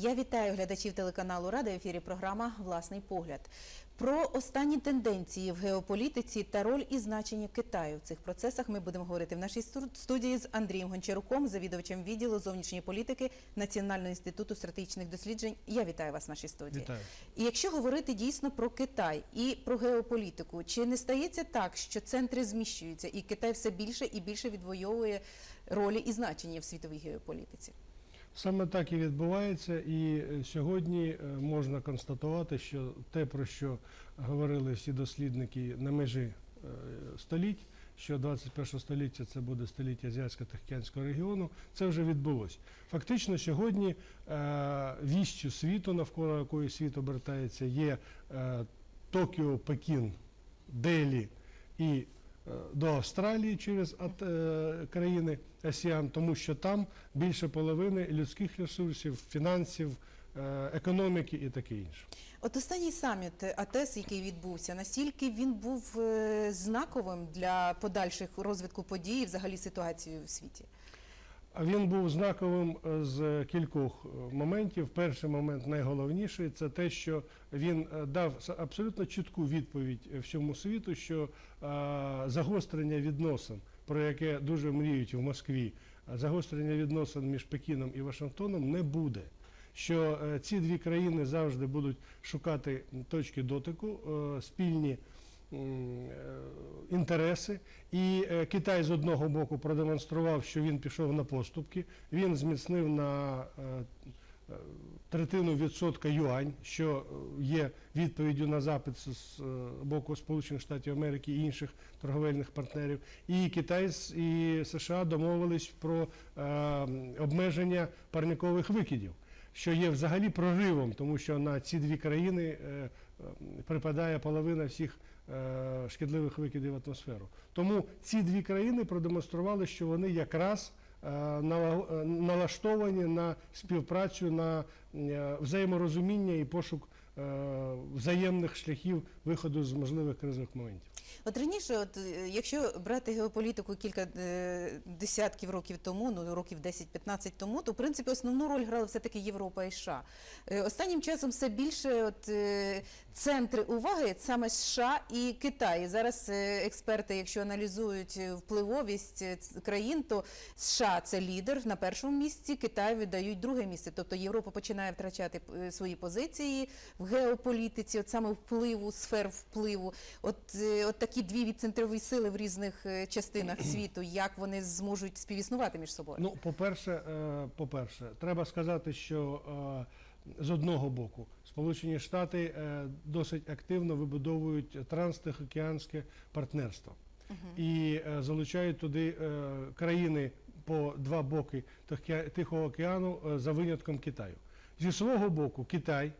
Я вітаю глядачів телеканалу Рада. В ефірі програма Власний погляд. Про останні тенденції в геополітиці та роль і значення Китаю в цих процесах ми будемо говорити в нашій сту- студії з Андрієм Гончаруком, завідувачем відділу зовнішньої політики Національного інституту стратегічних досліджень. Я вітаю вас в нашій студії. Вітаю. І якщо говорити дійсно про Китай і про геополітику, чи не стається так, що центри зміщуються, і Китай все більше і більше відвоює ролі і значення в світовій геополітиці? Саме так і відбувається, і е, сьогодні е, можна констатувати, що те, про що говорили всі дослідники на межі е, століть, що 21 століття це буде століття Азіатсько-Тихоокеанського регіону, це вже відбулося. Фактично, сьогодні віщю світу, навколо якої світ обертається, є Токіо, Пекін, Делі і до Австралії через е, країни АСІАН, тому що там більше половини людських ресурсів, фінансів, е, економіки і таке інше. От останній саміт АТЕС, який відбувся, настільки він був е, знаковим для подальших розвитку подій і взагалі ситуації в світі. Він був знаковим е, з кількох е, моментів. Перший момент найголовніший це те, що він е, дав абсолютно чітку відповідь всьому світу, що загострення відносин, про яке дуже мріють в Москві, загострення відносин між Пекіном і Вашингтоном не буде. Що ці дві країни завжди будуть шукати точки дотику, спільні інтереси. І е, Китай з одного боку продемонстрував, що він пішов на поступки. Він зміцнив на е, е, третину відсотка юань, що е, є відповіддю на запит з е, боку Сполучених Штатів Америки і інших торговельних партнерів. І Китай і США домовились про е, обмеження парникових викидів. Що є взагалі проривом, тому що на ці дві країни е, е, припадає половина всіх е, шкідливих викидів в атмосферу. Тому ці дві країни продемонстрували, що вони якраз налаштовані на співпрацю, на взаєморозуміння і пошук взаємних шляхів виходу з можливих кризових моментів. От раніше, от е, якщо брати геополітику кілька е, десятків років тому, ну років 10-15 тому, то в принципі основну роль грали все таки Європа і США. Е, Останнім часом все більше от е, центри уваги саме США і Китай. Зараз е, експерти, якщо аналізують е, впливовість е, країн, то США це лідер на першому місці, Китай видають друге місце. Тобто Європа починає втрачати е, свої позиції в геополітиці, от саме впливу, сфер впливу. От, е, от такі дві відцентрові сили в різних е, частинах світу, як вони зможуть співіснувати між собою? Ну, по-перше, е, по-перше, треба сказати, що з одного боку Сполучені Штати досить активно вибудовують транстихоокеанське партнерство і е, залучають туди е, країни по два боки Тихого океану е, за винятком Китаю. Зі свого боку, Китай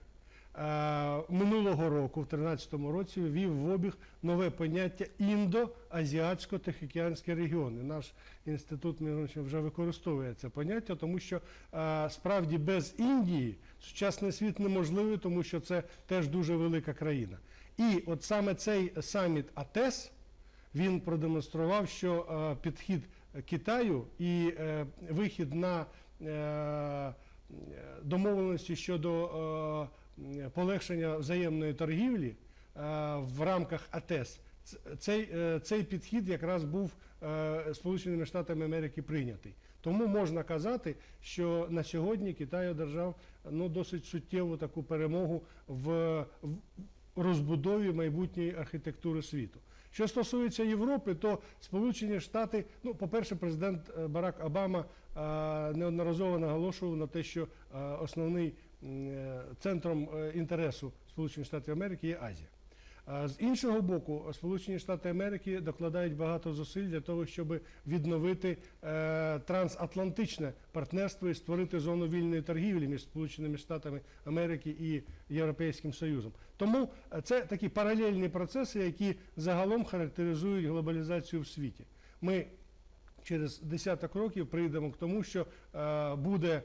минулого року, в 2013 році, ввів в обіг нове поняття індо-азіатсько-тихоокеанський регіон. Наш інститут вже використовує це поняття, тому що е, справді без Індії сучасний світ неможливий, тому що це теж дуже велика країна. І от саме цей саміт АТЕС він продемонстрував, що е, підхід Китаю і е, вихід на е, домовленості щодо е, полегшення взаємної торгівлі е, в рамках АТЕС. Цей, е, цей підхід якраз був е, Сполученими Штатами Америки прийнятий. Тому можна казати, що на сьогодні Китай одержав ну, досить суттєву таку перемогу в, в розбудові майбутньої архітектури світу. Що стосується Європи, то Сполучені Штати, ну, по-перше, президент Барак Обама неодноразово наголошував на те, що основний центром е, інтересу Сполучених Штатів Америки є Азія. З іншого боку, Сполучені Штати Америки докладають багато зусиль для того, щоб відновити е, трансатлантичне партнерство і створити зону вільної торгівлі між Сполученими Штатами Америки і Європейським Союзом. Тому е, це такі паралельні процеси, які загалом характеризують глобалізацію в світі. Ми через десяток років прийдемо к тому, що е, буде е,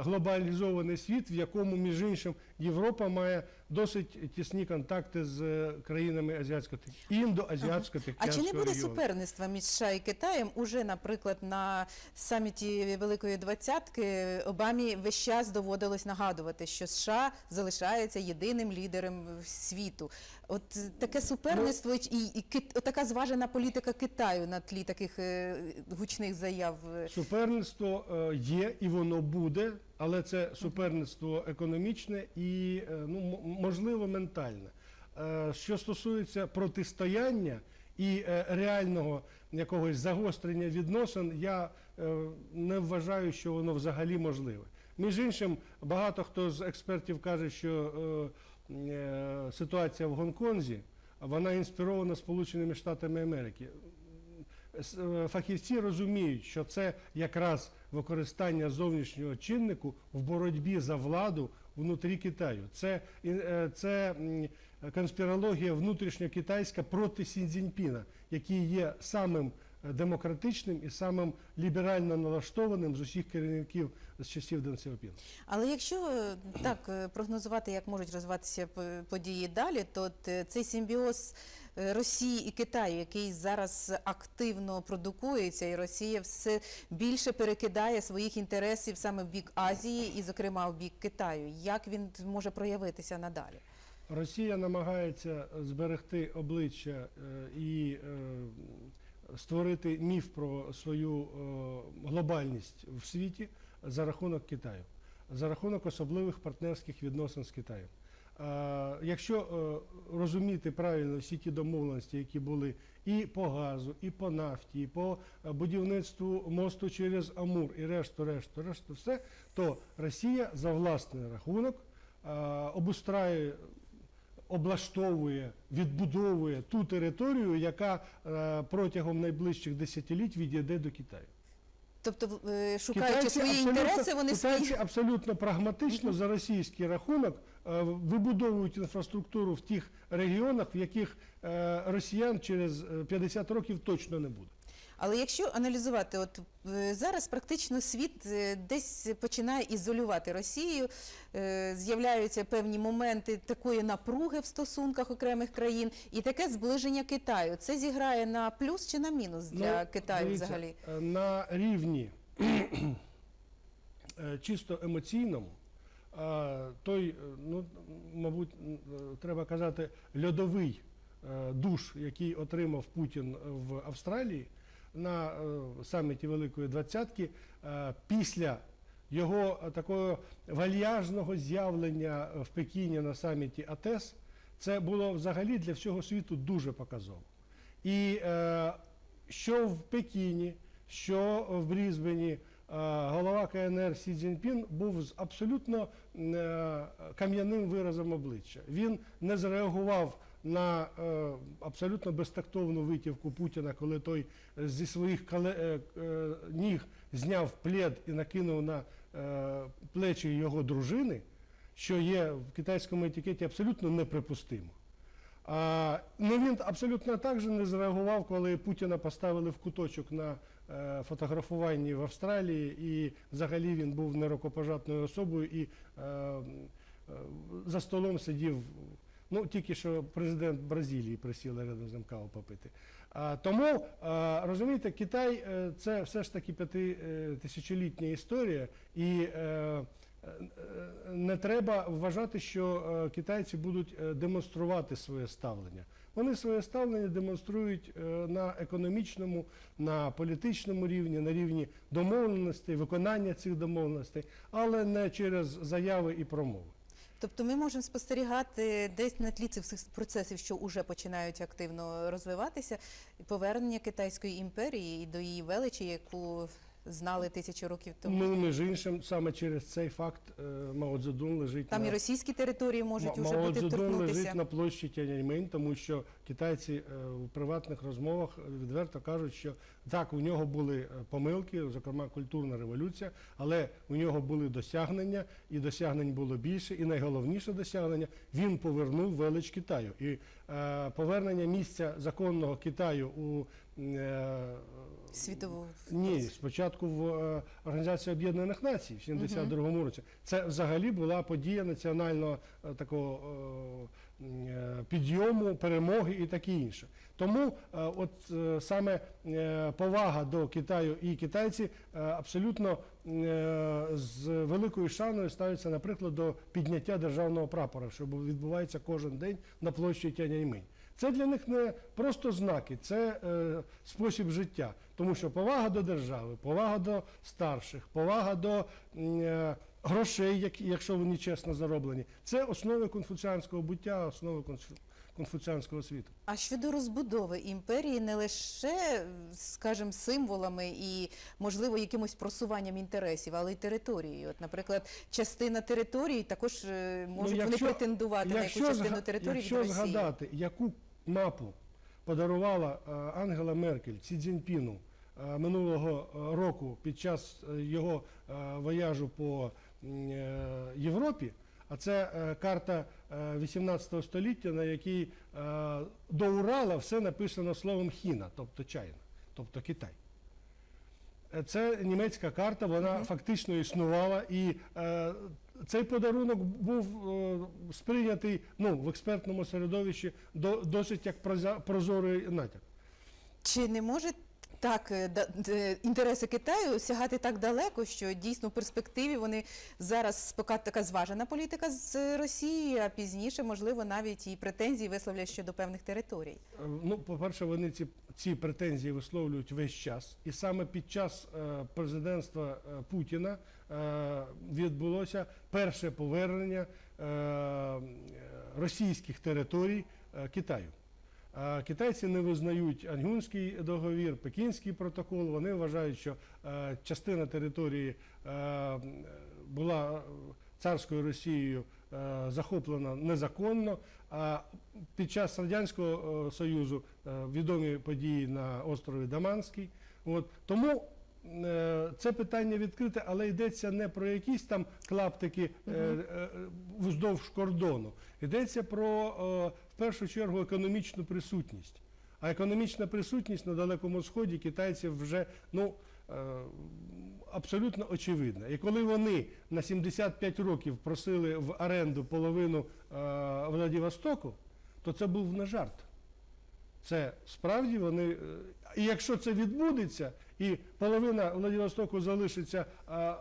глобалізований світ, в якому, між іншим, Європа має досить тісні контакти з е, країнами азіатського індо-азіатсько-тихоокеанського А чи не буде суперництва між США і Китаєм? Уже, наприклад, на саміті Великої Двадцятки Обамі весь час доводилось нагадувати, що США залишається єдиним лідером світу. От е, таке суперництво і, і Кит- така зважена політика Китаю на тлі таких е, гучних заяв. е, Суперництво е, є і воно буде, але це суперництво економічне і е, ну, можливо ментальне. Е, Що стосується протистояння і е, реального якогось загострення відносин, я не вважаю, що воно взагалі можливе. Між іншим, багато хто з експертів каже, що ситуація в Гонконзі вона інспірована Сполученими Штатами Америки. Фахівці розуміють, що це якраз використання зовнішнього чиннику в боротьбі за владу внутрі Китаю. Це, е, це конспірологія внутрішньокитайська проти Сіньцзіньпіна, який є самим е, демократичним і самим ліберально налаштованим з усіх керівників з часів Ден Сяопіна. Але якщо е, так прогнозувати, як можуть розвиватися події далі, то цей симбіоз Росії і Китаю, який зараз активно продукується, і Росія все більше перекидає своїх інтересів саме в бік Азії і, зокрема, в бік Китаю. Як він може проявитися надалі? Росія намагається зберегти обличчя е, і е, створити міф про свою е, глобальність в світі за рахунок Китаю, за рахунок особливих партнерських відносин з Китаєм. Е, Якщо е, розуміти правильно всі ті домовленості, які були і по газу, і по нафті, і по е, будівництву мосту через Амур, і решту, решту, решту, все, то Росія за власний рахунок обустраює облаштовує, відбудовує ту територію, яка протягом найближчих десятиліть відійде до Китаю. Тобто, китайці шукаючи свої інтереси, вони китайці свої абсолютно прагматично за російський рахунок е, вибудовують інфраструктуру в тих регіонах, в яких е, росіян через е, 50 років точно не буде. Але якщо аналізувати, от е, зараз практично світ е, десь починає ізолювати Росію, е, з'являються певні моменти такої напруги в стосунках окремих країн, і таке зближення Китаю. Це зіграє на плюс чи на мінус для Ну, Китаю дивіться, взагалі? На рівні чисто емоційному, той, ну, мабуть, треба казати, льодовий душ, який отримав Путін в Австралії на е, саміті Великої Двадцятки, е, після його е, такого вальяжного з'явлення в Пекіні на саміті АТЕС, це було взагалі для всього світу дуже показово. І що в Пекіні, що в Брізбені, голова КНР Сі Цзіньпін був з абсолютно кам'яним виразом обличчя. Він не зреагував на е, абсолютно безтактовну витівку Путіна, коли той зі своїх е, е, ніг зняв плед і накинув на е, плечі його дружини, що є в китайському етикеті абсолютно неприпустимо. А, ну він абсолютно так же не зреагував, коли Путіна поставили в куточок на е, фотографуванні в Австралії, і взагалі він був нерукопожатною особою і е, е, за столом сидів. Ну, тільки що президент Бразилії присів рядом з ним каву попити. А, тому, розумієте, Китай е, це все ж таки п'ятитисячолітня історія, і е, е, не треба вважати, що е, китайці будуть е, демонструвати своє ставлення. Вони своє ставлення демонструють е, на економічному, на політичному рівні, на рівні домовленостей, виконання цих домовленостей, але не через заяви і промови. Тобто ми можемо спостерігати десь на тлі цих процесів, що вже починають активно розвиватися, повернення Китайської імперії і до її величі, яку знали тисячі років тому. Ну, між іншим, саме через цей факт е, Мао Цзедун лежить Там на і російські території можуть Ма- Мао бути Цзедун торкнутися. лежить на площі Тяньаньмень, тому що китайці е, у приватних розмовах відверто кажуть, що так, у нього були е, помилки, зокрема культурна революція, але у нього були досягнення, і досягнень було більше. І найголовніше досягнення він повернув велич Китаю. І е, повернення місця законного Китаю у е, Світову ні, спочатку в е, Організації Об'єднаних Націй в 72-му році. Це взагалі була подія національного е, такого е, підйому, перемоги і таке інше. Тому от саме повага до Китаю і китайці абсолютно з великою шаною ставляться, наприклад, до підняття державного прапора, що відбувається кожен день на площі Тяньаньминь. Це для них не просто знаки, це е, спосіб життя. Тому що повага до держави, повага до старших, повага до е, грошей, як- якщо вони чесно зароблені, це основи конфуціанського буття, основи конфу- конфуціанського світу. А щодо розбудови імперії, не лише, скажімо, символами і, можливо, якимось просуванням інтересів, але й територією. От, наприклад, частина території також е, можуть вони претендувати на яку частину території якщо від Росії. згадати, яку мапу подарувала е, Ангела Меркель Ці Цзіньпіну е, минулого року під час його вояжу по Європі, а це е, карта е, 18 століття, на якій е, до Урала все написано словом Хіна, тобто Чайна, тобто Китай. Е, Це німецька карта, вона фактично існувала, і е, цей подарунок був е, сприйнятий ну, в експертному середовищі до, досить як прозорий натяк. Чи не може так е, да- інтереси Китаю сягати так далеко, що дійсно в перспективі вони зараз поки така зважена політика з Росією, а пізніше, можливо, навіть і претензії висловлять щодо певних територій? Е, Ну, по-перше, вони ці, ці претензії висловлюють весь час. І саме під час е, президентства е, Путіна е, відбулося перше повернення е, російських територій е, Китаю. Китайці не визнають Ангюнський договір, Пекінський протокол. Вони вважають, що е, частина території е, була царською Росією е, захоплена незаконно. А під час радянського союзу відомі події на острові Даманський. От тому. Це питання відкрите, але йдеться не про якісь там клаптики вздовж кордону. Йдеться про в першу чергу економічну присутність. А економічна присутність на Далекому Сході китайців вже ну, е, абсолютно очевидна. І коли вони на 75 років просили в оренду половину е, Владивостоку, то це був не жарт. Це справді вони. е, І якщо це відбудеться, і половина Владивостоку залишиться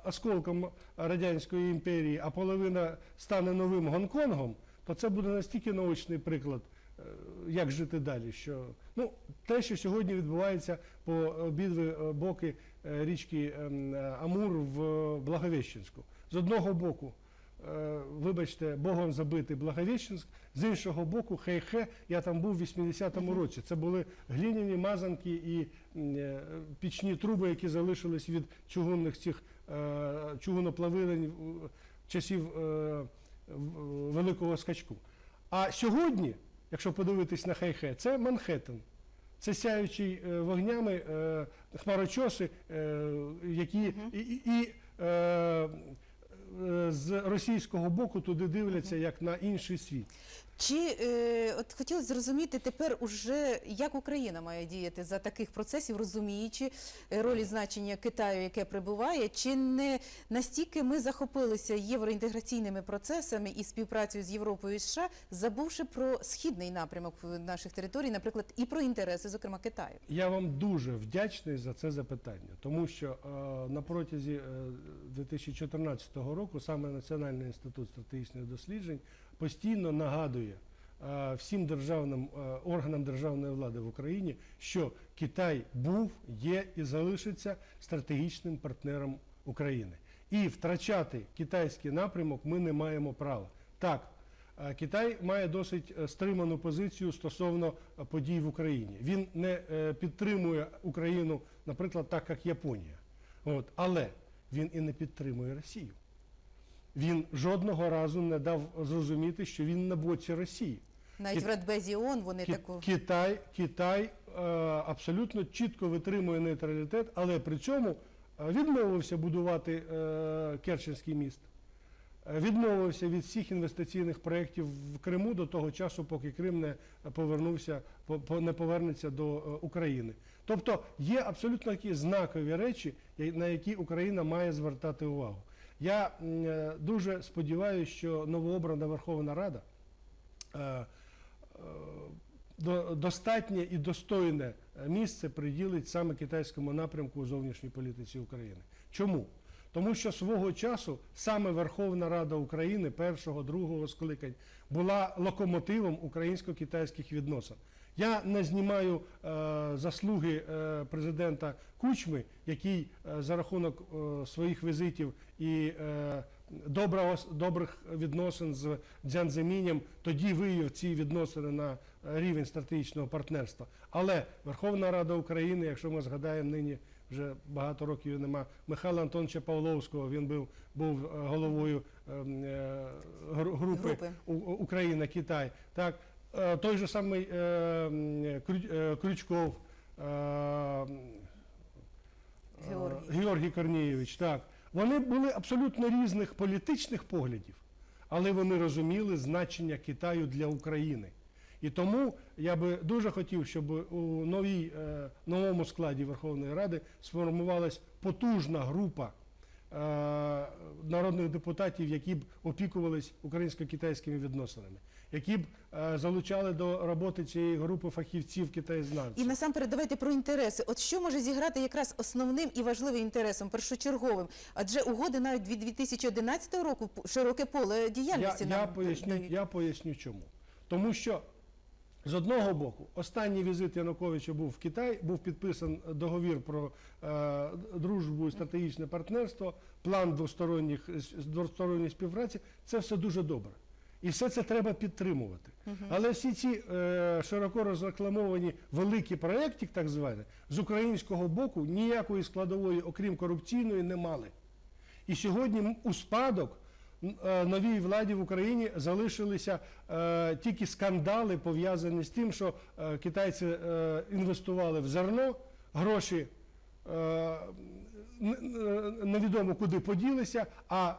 осколком Радянської імперії, а половина стане новим Гонконгом, то це буде настільки наочний приклад, е, як жити далі. Що, ну, те, що сьогодні відбувається по обидві е, боки е, річки ем, Амур в Благовещенську. З одного боку, вибачте, Богом забитий Благовещенськ, з іншого боку, хей-хе, я там був в 80-му році. Це були глиняні мазанки і пічні труби, які залишились від чугунних цих чугуноплавилень часів великого скачку. А сьогодні, якщо подивитись на хей-хе, це Манхеттен. Це сяючий е, вогнями е, хмарочоси, е, які і, і, з російського боку туди дивляться як на інший світ. Чи е, от хотілося зрозуміти тепер уже, як Україна має діяти за таких процесів, розуміючи е, роль і значення Китаю, яке прибуває, чи не настільки ми захопилися євроінтеграційними процесами і співпрацею з Європою і США, забувши про східний напрямок наших територій, наприклад, і про інтереси, зокрема Китаю? Я вам дуже вдячний за це запитання, тому що е, на протязі е, 2014 року саме Національний інститут стратегічних досліджень постійно нагадує е, всім державним е, органам державної влади в Україні, що Китай був, є і залишиться стратегічним партнером України. І втрачати китайський напрямок ми не маємо права. Так, Е, Китай має досить стриману позицію стосовно подій в Україні. Він не підтримує Україну, наприклад, так як Японія. От. Але він і не підтримує Росію. Він жодного разу не дав зрозуміти, що він на боці Росії. Навіть в Радбезі ООН вони Ки- таку Китай, Китай е, абсолютно чітко витримує нейтралітет, але при цьому е, відмовився будувати е, Керченський міст. е, відмовився від всіх інвестиційних проєктів в Криму до того часу, поки Крим не повернувся, по- по- не повернеться до е, України. Тобто є абсолютно такі знакові речі, на які Україна має звертати увагу. Я е, дуже сподіваюся, що новообрана Верховна Рада е, е, до- достатнє і достойне місце приділить саме китайському напрямку у зовнішній політиці України. Чому? Тому що свого часу саме Верховна Рада України першого, другого скликань була локомотивом українсько-китайських відносин. Я не знімаю е, заслуги е, президента Кучми, який е, за рахунок своїх візитів і добрих відносин з Дзянземінем тоді вивів ці відносини на рівень стратегічного партнерства. Але Верховна Рада України, якщо ми згадаємо нині. Вже багато років нема Михайла Антоновича Павловського. Він був був головою ем, е, групи, Групи. Україна, Китай. Так той же самий е, е, Крючков. е, е, Георгій. Георгій Корнієвич, так. Вони були абсолютно різних політичних поглядів, але вони розуміли значення Китаю для України. І тому я би дуже хотів, щоб у новій, е, новому складі Верховної Ради сформувалась потужна група е, народних депутатів, які б опікувались українсько-китайськими відносинами, які б е, залучали до роботи цієї групи фахівців китаєзнавців. І насамперед давайте про інтереси. От що може зіграти якраз основним і важливим інтересом, першочерговим? Адже угоди навіть від 2011 року широке поле Я, діяльності я, нам поясню, дають. я поясню чому. Тому що з одного боку, останній візит Януковича був в Китай, був підписан договір про е, дружбу і стратегічне партнерство, план двосторонніх, двосторонньої співпраці. Це все дуже добре. І все це треба підтримувати. Але всі ці е, широко розрекламовані великі проєкти, так звані, з українського боку ніякої складової, окрім корупційної, не мали. І сьогодні у спадок е, новій владі в Україні залишилися е, тільки скандали, пов'язані з тим, що е, китайці е, інвестували в зерно, гроші е, н- невідомо куди поділися, а е,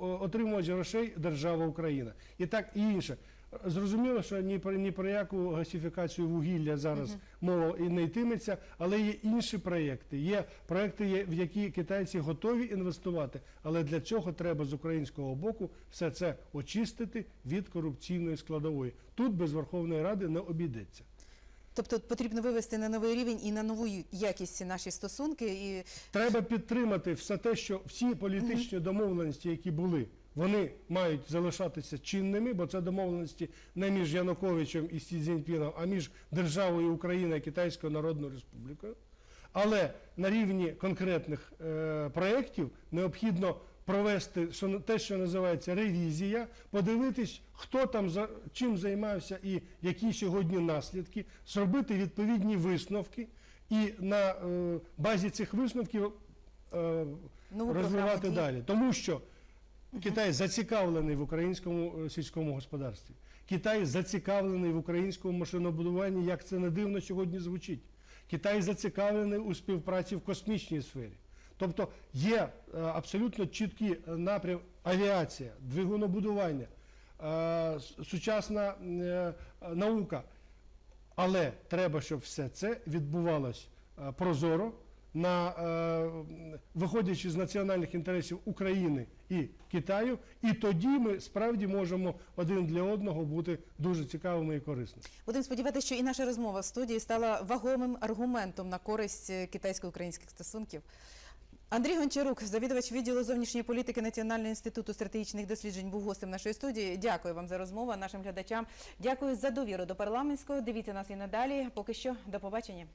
отримувач грошей держава Україна. І так і інше. Зрозуміло, що ні про ні про яку гасифікацію вугілля зараз мова і не йтиметься, але є інші проєкти. Є проєкти, є- в які китайці готові інвестувати, але для цього треба з українського боку все це очистити від корупційної складової. Тут без Верховної Ради не обійдеться. Тобто потрібно вивести на новий рівень і на нову якість наші стосунки. І Треба підтримати все те, що всі політичні домовленості, які були, вони мають залишатися чинними, бо це домовленості не між Януковичем і Сі Цзіньпіном, а між державою Україна і Китайською Народною Республікою. Але на рівні конкретних е, проєктів необхідно провести те, що називається ревізія, подивитись, хто там за чим займався і які сьогодні наслідки, зробити відповідні висновки і на е, базі цих висновків е, програму розвивати дій. далі. Тому що Китай зацікавлений в українському е, сільському господарстві. Китай зацікавлений в українському машинобудуванні, як це не дивно сьогодні звучить. Китай зацікавлений у співпраці в космічній сфері. Тобто є е, абсолютно чіткі е, напрям авіація, двигунобудування, е, сучасна наука. Але треба, щоб все це відбувалось прозоро, на, виходячи з національних інтересів України і Китаю, і тоді ми справді можемо один для одного бути дуже цікавими і корисними. будемо сподіватися, що і наша розмова в студії стала вагомим аргументом на користь китайсько-українських стосунків. Андрій Гончарук, завідувач відділу зовнішньої політики Національного інституту стратегічних досліджень, був гостем нашої студії. Дякую вам за розмову, нашим глядачам. Дякую за довіру до парламентського. Дивіться нас і надалі. Поки що, до побачення.